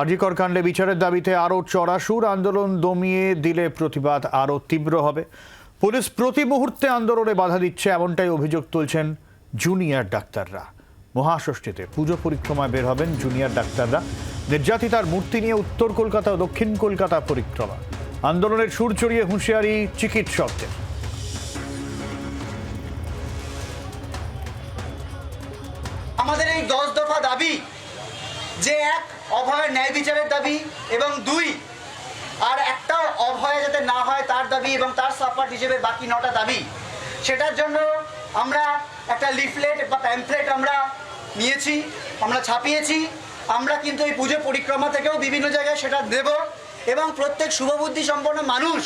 আরজিকর কাণ্ডে বিচারের দাবিতে আরও চড়াসুর আন্দোলন দমিয়ে দিলে প্রতিবাদ আরও তীব্র হবে। পুলিশ প্রতি মুহূর্তে আন্দোলনে বাধা দিচ্ছে, এমনটাই অভিযোগ তুলছেন জুনিয়র ডাক্তাররা। মহাষষ্ঠীতে পুজো পরিক্রমায় বের হবেন জুনিয়র ডাক্তাররা। নির্যাতিতার মূর্তি নিয়ে উত্তর কলকাতা ও দক্ষিণ কলকাতা পরিক্রমা। আন্দোলনের সুর চড়িয়ে হুঁশিয়ারি চিকিৎসকদের। আমাদের এই দশ দফা দাবি যে এক অভয়ের ন্যায় বিচারের দাবি এবং দুই, আর একটা অভয় যাতে না হয় তার দাবি এবং তার সাপোর্ট হিসেবে বাকি নটা দাবি। সেটার জন্য আমরা একটা লিফলেট বা প্যাম্পলেট আমরা নিয়েছি, আমরা ছাপিয়েছি। আমরা কিন্তু এই পুজো পরিক্রমা থেকেও বিভিন্ন জায়গায় সেটা দেব এবং প্রত্যেক শুভবুদ্ধি সম্পন্ন মানুষ,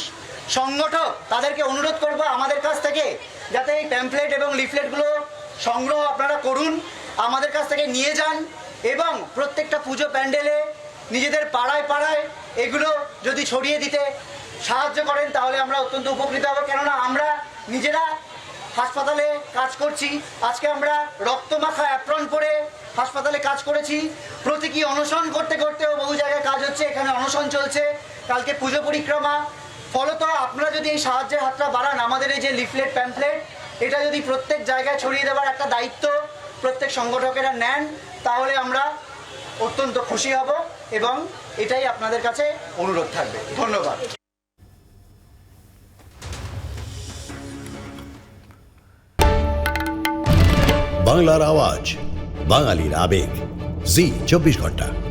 সংগঠক তাদেরকে অনুরোধ করব আমাদের কাছ থেকে যাতে এই প্যাম্পলেট এবং লিফলেটগুলো সংগ্রহ আপনারা করুন, আমাদের কাছ থেকে নিয়ে যান। এবং প্রত্যেকটা পুজো প্যান্ডেলে নিজেদের পাড়ায় পাড়ায় এগুলো যদি ছড়িয়ে দিতে সাহায্য করেন, তাহলে আমরা অত্যন্ত উপকৃত হব। কেননা আমরা নিজেরা হাসপাতালে কাজ করছি। আজকে আমরা রক্তমাখা অ্যাপ্রন পরে হাসপাতালে কাজ করেছি। প্রতীকী অনশন করতে করতেও বহু জায়গায় কাজ হচ্ছে, এখানে অনশন চলছে। কালকে পুজো পরিক্রমা। ফলত আপনারা যদি এই সাহায্যের হাতটা বাড়ান, আমাদের এই যে লিফলেট প্যাম্পলেট এটা যদি প্রত্যেক জায়গায় ছড়িয়ে দেওয়ার একটা দায়িত্ব প্রত্যেক সংগঠকেরা নেন, তাহলে আমরা অত্যন্ত খুশি হব এবং এটাই আপনাদের কাছে অনুরোধ থাকবে। ধন্যবাদ। বাংলার আওয়াজ, বাঙালির আবেগ। জি, চব্বিশ ঘণ্টা।